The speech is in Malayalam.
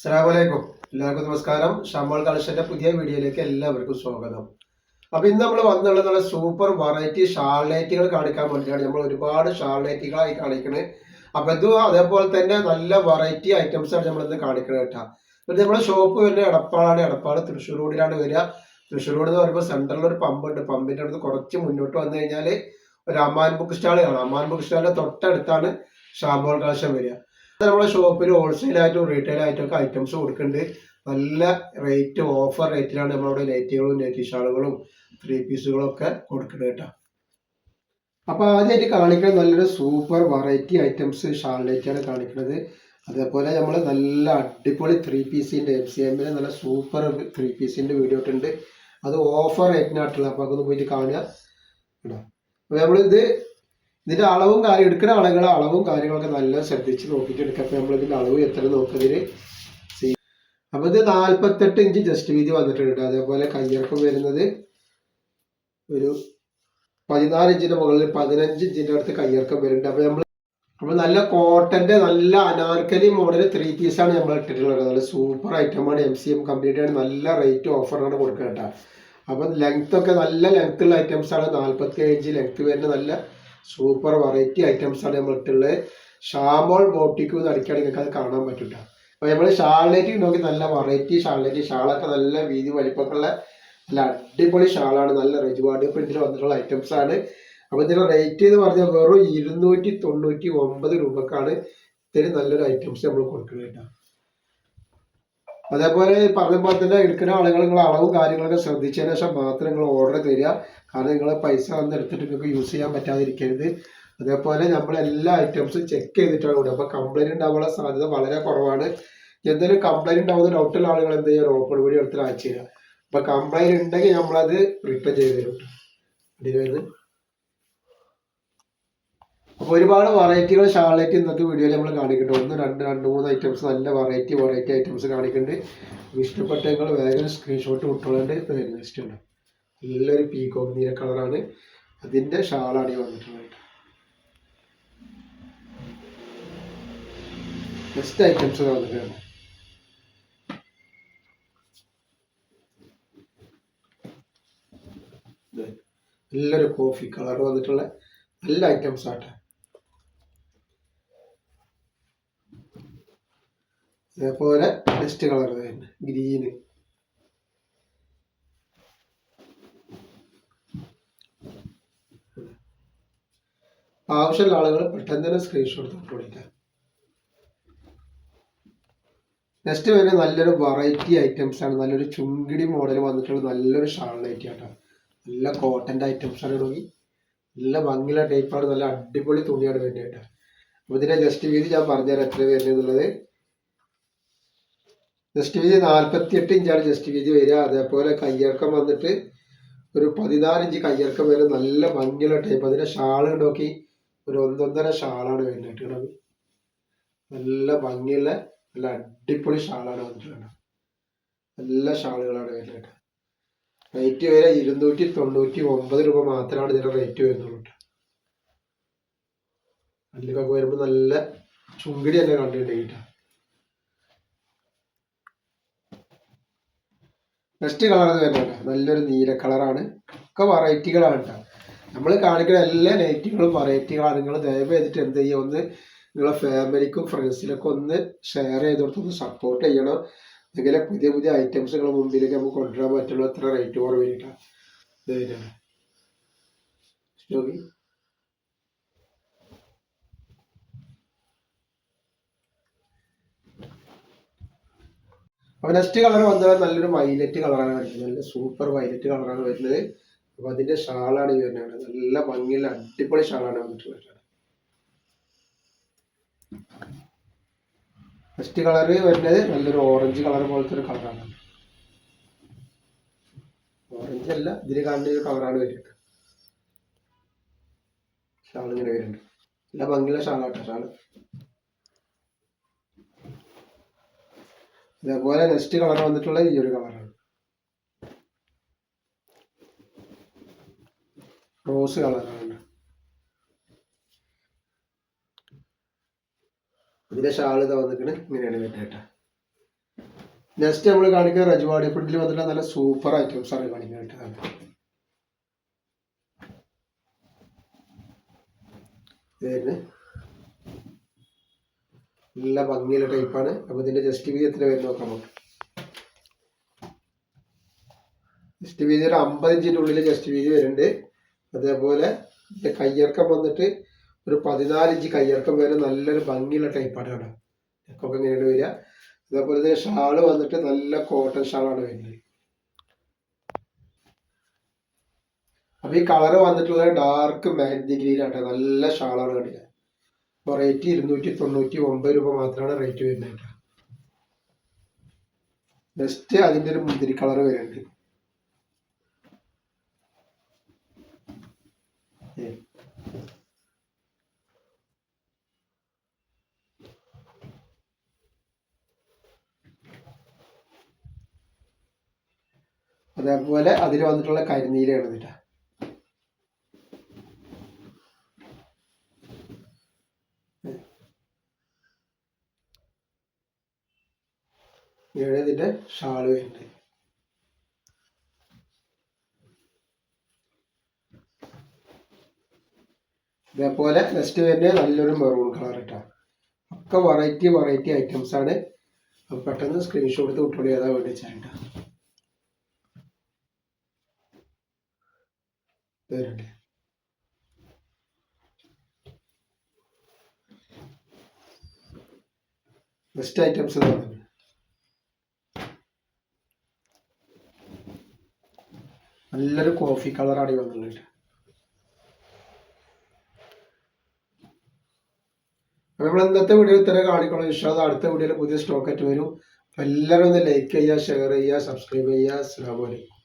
അസ്സലാമലൈക്കും എല്ലാവർക്കും നമസ്കാരം. ഷമോൾ കളക്ഷന്റെ പുതിയ വീഡിയോയിലേക്ക് എല്ലാവർക്കും സ്വാഗതം. അപ്പൊ ഇന്ന് നമ്മൾ വന്നുള്ളത് നല്ല സൂപ്പർ വെറൈറ്റി ഷാൾനൈറ്റുകൾ കാണിക്കാൻ വേണ്ടിയാണ് നമ്മൾ ഒരുപാട് ഷാൾനൈറ്റുകളായി കാണിക്കണേ. അപ്പൊ ഇത് അതേപോലെ തന്നെ നല്ല വെറൈറ്റി ഐറ്റംസ് ആണ് നമ്മൾ ഇന്ന് കാണിക്കുന്നത് കേട്ടോ. എന്നിട്ട് നമ്മുടെ ഷോപ്പ് വരുന്നത് എടപ്പാളാണ്. എടപ്പാട് തൃശ്ശൂർ റോഡിലാണ് വരിക. തൃശ്ശൂർ റോഡ് എന്ന് പറയുമ്പോൾ സെൻട്രലിൽ ഒരു പമ്പ് ഉണ്ട്. പമ്പിന്റെ അടുത്ത് കുറച്ച് മുന്നോട്ട് വന്നു കഴിഞ്ഞാൽ ഒരു അമ്മാൻ ബുക്ക് സ്റ്റാൾ കാണാം. അമ്മാൻ ബുക്ക് സ്റ്റാളിന്റെ തൊട്ടടുത്താണ് ഷാമ്പോൾ കളക്ഷൻ വരിക. നമ്മുടെ ഷോപ്പിൽ ഹോൾസെയിൽ ആയിട്ടും റീറ്റെയിൽ ആയിട്ടും ഒക്കെ ഐറ്റംസ് കൊടുക്കുന്നുണ്ട് നല്ല റേറ്റ് ഓഫർ റേറ്റിലാണ് നമ്മളിവിടെ നൈറ്റികളും നൈറ്റി ഷാളുകളും ത്രീ പീസുകളും ഒക്കെ കൊടുക്കുന്നത് കേട്ടോ. അപ്പൊ ആദ്യമായിട്ട് കാണിക്കുന്നത് നല്ലൊരു സൂപ്പർ വെറൈറ്റി ഐറ്റംസ് ഷാളിലേക്കാണ് കാണിക്കുന്നത് അതേപോലെ നമ്മൾ നല്ല അടിപൊളി ത്രീ പീസിന്റെ എം സി എമ്മിന് നല്ല സൂപ്പർ ത്രീ പീസിന്റെ വീഡിയോ ഇട്ടുണ്ട് അത് ഓഫർ റേറ്റിനായിട്ടുള്ള അപ്പൊ അതൊന്ന് പോയിട്ട് കാണുക. കേട്ടോ അപ്പൊ നമ്മളിത് ഇതിന്റെ അളവും കാര്യം എടുക്കുന്ന ആളുകളെ അളവും കാര്യങ്ങളൊക്കെ നല്ല ശ്രദ്ധിച്ച് നോക്കിയിട്ട് എടുക്കാം. അപ്പൊ നമ്മളിതിന്റെ അളവ് എത്ര നോക്കുന്നതിന് അപ്പൊ ഇത് നാല്പത്തെട്ട് ഇഞ്ച് ജസ്റ്റ് വീതി വന്നിട്ടുണ്ട് അതേപോലെ കയ്യിറക്കം വരുന്നത് ഒരു പതിനാല് ഇഞ്ചിന്റെ മുകളിൽ പതിനഞ്ച് ഇഞ്ചിന്റെ അടുത്ത് കയ്യിറക്കം വരുന്നുണ്ട്. അപ്പൊ നമ്മൾ അപ്പൊ നല്ല കോട്ടന്റെ നല്ല അനാർക്കലി മോഡൽ ത്രീ പീസാണ് നമ്മൾ ഇട്ടിട്ടുള്ളത് നല്ല സൂപ്പർ ഐറ്റമാണ് എം സി എം കമ്പനിയുടെ നല്ല റേറ്റ് ഓഫറാണ് കൊടുക്കുക കേട്ടോ. ലെങ്ത് ഒക്കെ നല്ല ലെങ്ത് ഉള്ള ഐറ്റംസ് ആണ്. നാല്പത്തി ഇഞ്ച് ലെങ്ത് വരുന്ന നല്ല സൂപ്പർ വെറൈറ്റി ഐറ്റംസ് ആണ് നമ്മളിട്ടുള്ളത് ഷാമോൾ ബോട്ടിക്ക് എന്ന് നിങ്ങൾക്ക് അത് കാണാൻ പറ്റില്ല അപ്പൊ നമ്മൾ ഷാളിലേക്ക് നോക്കി നല്ല വെറൈറ്റി ഷാളിലേക്ക് ഷാളൊക്കെ നല്ല വീതി വലിപ്പമൊക്കെ ഉള്ള നല്ല അടിപൊളി ഷാളാണ് നല്ല റെജുവാർഡ് പ്രിന്റിൽ വന്നിട്ടുള്ള ഐറ്റംസ് ആണ്. അപ്പൊ ഇതിന്റെ റേറ്റ് എന്ന് പറഞ്ഞാൽ വെറും ഇരുന്നൂറ്റി തൊണ്ണൂറ്റി ഒമ്പത് രൂപക്കാണ് ഇത്തിരി നല്ലൊരു ഐറ്റംസ് നമ്മൾ കൊടുക്കുന്നത് കേട്ടോ. അതേപോലെ പറഞ്ഞ തന്നെ എടുക്കുന്ന ആളുകൾ നിങ്ങൾ അളവും കാര്യങ്ങളൊക്കെ ശ്രദ്ധിച്ചതിന് ശേഷം മാത്രം നിങ്ങൾ ഓർഡർ തരിക. കാരണം നിങ്ങൾ പൈസ വന്ന് എടുത്തിട്ട് നിങ്ങൾക്ക് യൂസ് ചെയ്യാൻ പറ്റാതിരിക്കരുത്. അതേപോലെ നമ്മൾ എല്ലാ ഐറ്റംസും ചെക്ക് ചെയ്തിട്ടാണ് കൂടെ അപ്പോൾ കംപ്ലൈന്റ് ഉണ്ടാവാനുള്ള സാധ്യത വളരെ കുറവാണ്. എന്തെങ്കിലും കംപ്ലൈന്റ് ഉണ്ടാവുന്ന ഡൗട്ടുള്ള ആളുകൾ എന്ത് ചെയ്യുക ഓപ്പൺ വീഡിയോ എടുത്തിട്ട് അയച്ചു തരിക. അപ്പോൾ കംപ്ലൈന്റ് ഉണ്ടെങ്കിൽ നമ്മളത് റിട്ടേൺ ചെയ്ത് തരും. ഒരുപാട് വെറൈറ്റികൾ ഷാർലറ്റ് ഇന്നത്തെ വീഡിയോയിൽ നമ്മൾ കാണിക്കുന്നുണ്ട്. ഒന്ന് രണ്ട് രണ്ട് മൂന്ന് ഐറ്റംസ് നല്ല വെറൈറ്റി വെറൈറ്റി ഐറ്റംസ് കാണിക്കുന്നുണ്ട്. ഇഷ്ടപ്പെട്ട നിങ്ങൾ വേഗം സ്ക്രീൻഷോട്ട് വിട്ടോളേണ്ട. നെക്സ്റ്റ് ഉണ്ട് നല്ലൊരു പീകോക്ക് നീല കളറാണ് അതിന്റെ ഷാളാണ് ഈ വന്നിട്ടുള്ളത്. ബെസ്റ്റ് ഐറ്റംസ് വന്നിട്ടുണ്ട്. നല്ലൊരു കോഫി കളർ വന്നിട്ടുള്ള നല്ല ഐറ്റംസ് ആട്ടെ. അതേപോലെ നെക്സ്റ്റ് കളർ തന്നെ ഗ്രീന് ആവശ്യമുള്ള ആളുകൾ പെട്ടെന്ന് തന്നെ സ്ക്രീൻഷോട്ട് തൊട്ടുപിടിക്കാം നെക്സ്റ്റ് വരെ നല്ലൊരു വെറൈറ്റി ഐറ്റംസ് ആണ്. നല്ലൊരു ചുങ്കിടി മോഡൽ വന്നിട്ടുള്ള നല്ലൊരു ഷാൾ നൈറ്റി ആട്ടോ നല്ല കോട്ടന്റെ ഐറ്റംസ് ആണ് തുടങ്ങി നല്ല ഭംഗിയുള്ള ടൈപ്പാണ് നല്ല അടിപൊളി തുണിയാണ് വേണ്ടി കേട്ടോ. അപ്പോൾ ഇതിന്റെ ജസ്റ്റ് വീതി ഞാൻ പറഞ്ഞുതരാം എത്ര വരുന്നത് എന്നുള്ളത്. ജസ്റ്റ് വീതി നാൽപ്പത്തി എട്ട് ഇഞ്ചാണ് ജസ്റ്റ് വീതി വരിക. അതേപോലെ കയ്യിറക്കം വന്നിട്ട് ഒരു പതിനാല് ഇഞ്ച് കയ്യിറക്കം വരെ നല്ല ഭംഗിയുള്ള ടൈപ്പ് അതിന്റെ ഷാൾ നോക്കി. ഒരു ഒന്നൊന്നര ഷാളാണ് വരുന്നത് നല്ല ഭംഗിയുള്ള നല്ല അടിപൊളി ഷാളാണ് വന്നിട്ടുള്ളത്. നല്ല ഷാളുകളാണ് വരുന്നത് റേറ്റ് വരെ ഇരുന്നൂറ്റി തൊണ്ണൂറ്റി ഒമ്പത് രൂപ മാത്രമാണ് ഇതിന്റെ റേറ്റ് വരുന്നുള്ളൂ അതിലേക്കൊക്കെ വരുമ്പോൾ നല്ല ചുങ്കിടി തന്നെ കണ്ടിട്ടുണ്ടെങ്കിൽ നെക്സ്റ്റ് കളർ വരുന്നുണ്ട് നല്ലൊരു നീല കളറാണ് ഒക്കെ വെറൈറ്റികളാണ് കേട്ടോ നമ്മൾ കാണിക്കുന്ന എല്ലാ നൈറ്റുകളും വെറൈറ്റികളാണ് നിങ്ങൾ ദയവ് ചെയ്തിട്ട് എന്ത് ചെയ്യുക ഒന്ന് നിങ്ങളെ ഫാമിലിക്കും ഫ്രണ്ട്സിനൊക്കെ ഒന്ന് ഷെയർ ചെയ്ത് കൊടുത്ത് ഒന്ന് സപ്പോർട്ട് ചെയ്യണം. എന്തെങ്കിലും പുതിയ പുതിയ ഐറ്റംസ് നിങ്ങളുടെ മുമ്പിലേക്ക് നമുക്ക് കൊണ്ടുവരാൻ പറ്റുള്ളൂ. എത്ര റേറ്റ് കുറവില്ല നോക്കി അപ്പോൾ നെക്സ്റ്റ് കളർ വന്നത് നല്ലൊരു വൈലറ്റ് കളറാണ് വരുന്നത്. നല്ല സൂപ്പർ വൈലറ്റ് കളറാണ് വരുന്നത്. അപ്പൊ അതിന്റെ ഷാളാണ് ഈ വരുന്നത്. നല്ല ഭംഗിയുള്ള അടിപൊളി ഷാളാണ് വന്നിട്ടുള്ളത് ഫസ്റ്റ് കളർ വരുന്നത് നല്ലൊരു ഓറഞ്ച് കളർ പോലത്തെ ഒരു കളറാണ് ഓറഞ്ച് അല്ല ഇതിൽ കാണുന്ന ഒരു കളറാണ് വരുന്നത്. ഷാൾ ഇങ്ങനെ വരുന്നുണ്ട് നല്ല ഭംഗിയുള്ള ഷാളാട്ടോ ഷാൾ അതേപോലെ നെക്സ്റ്റ് കളർ വന്നിട്ടുള്ള ഈ ഒരു കളറാണ് റോസ് കളറാണ് ഇതിന്റെ ഷാൾ ഇതാ വന്നിക്കണ് ഇങ്ങനെയാണ് വരുന്നത് നെക്സ്റ്റ് നമ്മൾ കാണിക്കുന്ന റജുവാടി പ്രിന്റിൽ വന്നിട്ട് നല്ല സൂപ്പർ ഐറ്റംസ് ആണ് കാണിക്കുന്നത് കേട്ടോ നല്ല ഭംഗിയുള്ള ടൈപ്പാണ്. അപ്പൊ ഇതിന്റെ ജസ്റ്റ് വീതി എത്ര വരും നോക്കാം നമുക്ക്. ജസ്റ്റ് വീതി ഒരു അമ്പത് ഇഞ്ചിന്റെ ഉള്ളിൽ ജസ്റ്റ് വീതി വരുന്നുണ്ട്. അതേപോലെ ഇതിന്റെ കയ്യിറക്കം വന്നിട്ട് ഒരു പതിനാല് ഇഞ്ച് കയ്യിറക്കം വരെ നല്ലൊരു ഭംഗിയുള്ള ടൈപ്പാണ് കേട്ടോ നെക്കൊക്കെ ഇങ്ങനെയാണ് വരിക. അതേപോലെ തന്നെ ഷാൾ വന്നിട്ട് നല്ല കോട്ടൺ ഷാളാണ് വരുന്നത്. അപ്പൊ ഈ കളർ വന്നിട്ടുള്ളത് ഡാർക്ക് മെഹന്തി ഗ്രീൻ ആട്ടെ നല്ല ഷാളാണ് കണ്ടില്ല അപ്പൊ റേറ്റ് ഇരുന്നൂറ്റി തൊണ്ണൂറ്റി ഒമ്പത് രൂപ മാത്രമാണ് റേറ്റ് വരുന്നത്. കേട്ടോ ജസ്റ്റ് അതിന്റെ ഒരു മുന്തിരി കളർ വരുന്നുണ്ട്. അതേപോലെ അതിൽ വന്നിട്ടുള്ള കരിനീലയാണ് കേട്ടോ ഇങ്ങനെ ഇതിന്റെ ഷാൾ വരുന്നുണ്ട് ഇതേപോലെ നെക്സ്റ്റ് വരുന്നത് നല്ലൊരു മെറൂൺ കളർ ഇട്ടാ. ഒക്കെ വെറൈറ്റി വെറൈറ്റി ഐറ്റംസ് ആണ്. പെട്ടെന്ന് സ്ക്രീൻഷോട്ട് എടുത്ത് കുട്ടികളെ ഏതാ വേണ്ടി ചേട്ടാ? വരട്ടെ. ബെസ്റ്റ് ഐറ്റംസ് ഇതാണ് നല്ലൊരു കോഫി കളറാണ് ഈ വന്നിട്ടുള്ളത്. അപ്പൊ നമ്മൾ ഇന്നത്തെ വീഡിയോ ഇത്ര കാണിക്കണം ഇഷ്ടം അടുത്ത വീഡിയോയിൽ പുതിയ സ്റ്റോക്ക് ആയിട്ട് വരും. എല്ലാവരും ഒന്ന് ലൈക്ക് ചെയ്യുക ഷെയർ ചെയ്യുക സബ്സ്ക്രൈബ് ചെയ്യുക. അസ്സാം വലൈക്കും